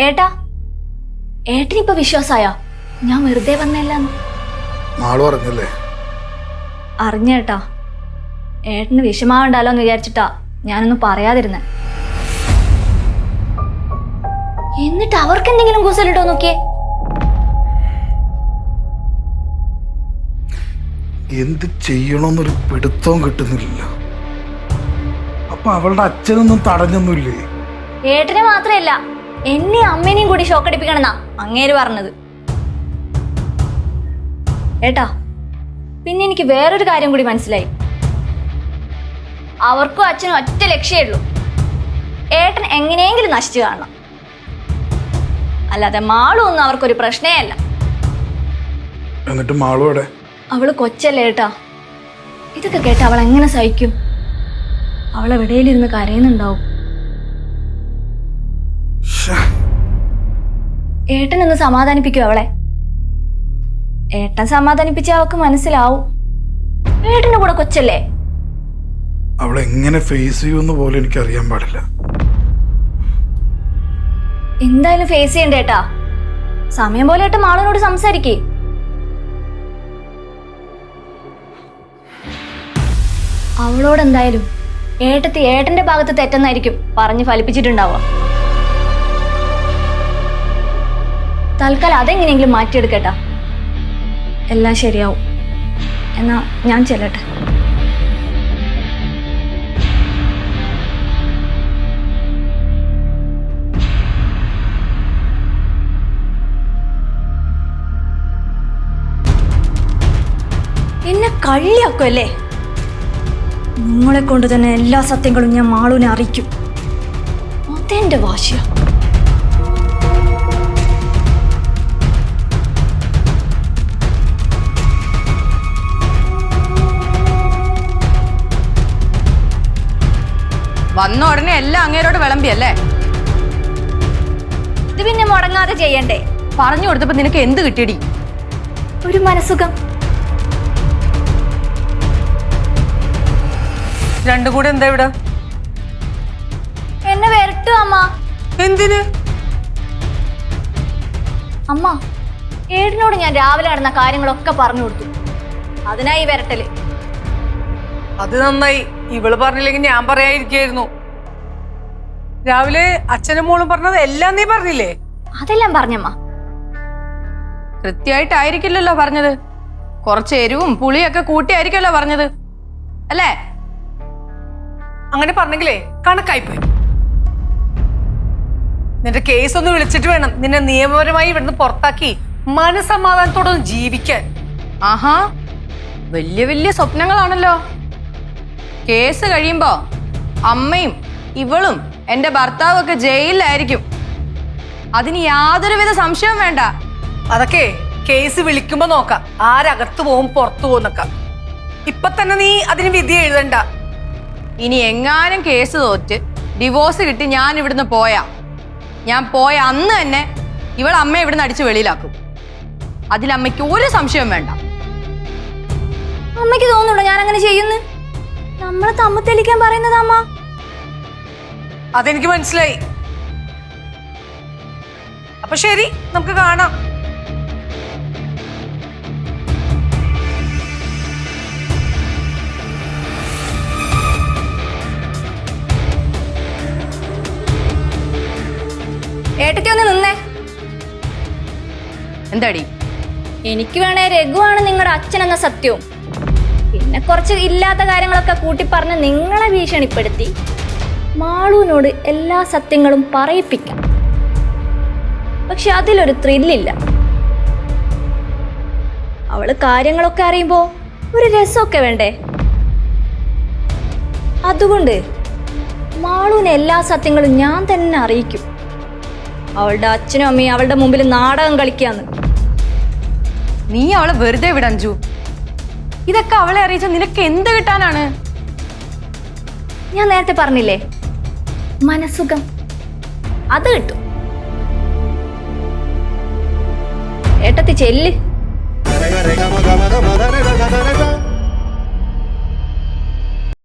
ഏട്ടാ ഏട്ടനിപ്പൊ വിശ്വാസായ? ഞാൻ വെറുതെ വന്നല്ലേ നാൾ അറിഞ്ഞല്ലേ? അറിഞ്ഞേട്ടാ. ഏട്ടന് വിഷമാവണ്ടല്ലോ എന്ന് വിചാരിച്ചിട്ടാ ഞാനൊന്നും പറയാതിരുന്നെ. എന്നിട്ട് അവർക്ക് എന്തെങ്കിലും കൂസലിട്ടോ നോക്കിയേ? എന്ത് ചെയ്യണമെന്നൊരു പിടുത്തവും കിട്ടുന്നില്ല. അപ്പൊ അവളുടെ അച്ഛനൊന്നും തടഞ്ഞൊന്നുമില്ലേ? ഏട്ടനെ മാത്രമല്ല എന്നെയും അമ്മേനെയും കൂടി ഷോക്ക് ഷോക്കടിപ്പിക്കണമെന്നാ അങ്ങേര് പറഞ്ഞത്. ഏട്ടാ പിന്നെ എനിക്ക് വേറൊരു കാര്യം കൂടി മനസ്സിലായി. അവർക്കും അച്ഛനും ഒറ്റ ലക്ഷ്യമേ ഉള്ളൂ. ഏട്ടൻ എങ്ങനെയെങ്കിലും നശിച്ചു കാണണം. അല്ലാതെ മാളും ഒന്നും അവർക്കൊരു പ്രശ്നേ അല്ല. എന്നിട്ട് മാളുവിടെ അവൾ കൊച്ചല്ലേ ഏട്ടാ. ഇതൊക്കെ കേട്ട് അവൾ എങ്ങനെ സഹിക്കും? അവൾ എവിടെയിലിരുന്ന് കരയുന്നുണ്ടാവും? ഏട്ടനൊന്ന് സമാധാനിപ്പിക്കും അവളെ? ഏട്ടൻ സമാധാനിപ്പിച്ച അവൾക്ക് മനസ്സിലാവും. ഏട്ടന്റെ കൂടെ കൊച്ചല്ലേ? അവളെങ്ങനെ ഫേസ് ചെയ്യുമെന്ന് പോലും എനിക്കറിയാൻ പാടില്ല. എന്തായാലും ഫേസ് ചെയ്യണ്ട ഏട്ടാ? സമയം പോലെ ഏട്ടൻ മാളനോട് സംസാരിക്കേ. അവളോട് എന്തായാലും ഏട്ടത്തി ഏട്ടന്റെ ഭാഗത്ത് തെറ്റെന്നായിരിക്കും പറഞ്ഞ് ഫലിപ്പിച്ചിട്ടുണ്ടാവുക. തൽക്കാലം അതെങ്ങനെയെങ്കിലും മാറ്റിയെടുക്കട്ടാ. എല്ലാം ശരിയാവും. എന്നാ ഞാൻ ചെല്ലട്ടെ. എന്നെ കള്ളിയാക്കുമല്ലേ നിങ്ങളെ കൊണ്ട് തന്നെ എല്ലാ സത്യങ്ങളും ഞാൻ മാളൂനെ അറിയിക്കും. അതെന്റെ വാശിയ. വന്ന ഉടനെ എല്ലാം അങ്ങേരോട് വിളമ്പിയല്ലേ? ഇത് പിന്നെ മുടങ്ങാതെ ചെയ്യണ്ടേ? പറഞ്ഞു കൊടുത്തപ്പോ നിനക്ക് എന്ത് കിട്ടിയടി? ഒരു മനസുഖം രണ്ടും കൂടെ എന്താ ഇവിടെ? എന്നെ വരട്ടു അമ്മ. എന്തിന്? അമ്മ ഏടിനോട് ഞാൻ രാവിലെ നടന്ന കാര്യങ്ങളൊക്കെ പറഞ്ഞു കൊടുത്തു. അതിനായി വരട്ടൽ. അത് നന്നായി. ഇവൾ പറഞ്ഞില്ലെങ്കിൽ ഞാൻ പറയാതിരിക്കായിരുന്നു. രാവിലെ അച്ഛനും മോളും പറഞ്ഞത് എല്ലാം നീ പറഞ്ഞില്ലേ? അതെല്ലാം പറഞ്ഞമ്മ. കൃത്യമായിട്ടായിരിക്കില്ലല്ലോ പറഞ്ഞത്. കുറച്ച് എരിവും പുളിയൊക്കെ കൂട്ടിയായിരിക്കല്ലോ പറഞ്ഞത്. അല്ലേ? അങ്ങനെ പറഞ്ഞെങ്കിലേ കണക്കായിപ്പോയി. നിന്റെ കേസ് ഒന്ന് വിളിച്ചിട്ട് വേണം. നിന്നെ നിയമപരമായി ഇവിടുന്ന് പുറത്താക്കി മനസമാധാനത്തോടൊന്ന് ജീവിക്കാൻ. ആഹാ. വലിയ വലിയ സ്വപ്നങ്ങളാണല്ലോ. കേസ് കഴിയുമ്പോ അമ്മയും ഇവളും എന്റെ ഭർത്താവും ഒക്കെ ജയിലിലായിരിക്കും. അതിന് യാതൊരുവിധ സംശയവും വേണ്ട. അതൊക്കെ കേസ് വിളിക്കുമ്പോ നോക്കാം. ആരകത്ത് പോവും പുറത്തു പോകുന്നൊക്കെ ഇപ്പൊ തന്നെ നീ അതിന് വിധി എഴുതണ്ട. ഇനി എങ്ങാനും കേസ് തോറ്റ് ഡിവോഴ്സ് കിട്ടി ഞാൻ ഇവിടുന്ന് പോയാ. ഞാൻ പോയ അന്ന് തന്നെ ഇവൾ അമ്മ ഇവിടുന്ന് അടിച്ച് വെളിയിലാക്കും. അതിലമ്മയ്ക്ക് ഒരു സംശയവും വേണ്ട. അമ്മയ്ക്ക് തോന്നുന്നുണ്ടോ ഞാൻ അങ്ങനെ ചെയ്യുന്നു? നമ്മളെ തമ്മത്തെലിക്കാൻ പറയുന്നത് അമ്മ അതെനിക്ക് മനസ്സിലായി. അപ്പൊ ശരി നമുക്ക് കാണാം. ഏട്ടത്തി ഒന്ന് നിന്നേ. എന്താടി? എനിക്ക് വേണേ രഘുവാണ് നിങ്ങളുടെ അച്ഛനെന്ന എന്ന സത്യവും. പിന്നെ കുറച്ച് ഇല്ലാത്ത കാര്യങ്ങളൊക്കെ കൂട്ടി പറഞ്ഞ് നിങ്ങളെ ഭീഷണിപ്പെടുത്തി മാളുവിനോട് എല്ലാ സത്യങ്ങളും പറയിപ്പിക്കാം. പക്ഷെ അതിലൊരു ത്രില്ലില്ല അവൾ കാര്യങ്ങളൊക്കെ അറിയുമ്പോ ഒരു രസമൊക്കെ വേണ്ടേ? അതുകൊണ്ട് മാളുവിന് എല്ലാ സത്യങ്ങളും ഞാൻ തന്നെ അറിയിക്കും. അവളുടെ അച്ഛനും അമ്മയും അവളുടെ മുമ്പിൽ നാടകം കളിക്കാന്ന്. നീ അവളെ വെറുതെ വിടഞ്ചു ഇതൊക്കെ അവളെ അറിയിച്ച നിനക്ക് എന്ത് കിട്ടാനാണ്? ഞാൻ നേരത്തെ പറഞ്ഞില്ലേ? മനസുഖം അത് കിട്ടും. ഏട്ടത്തി ചെല്ല്.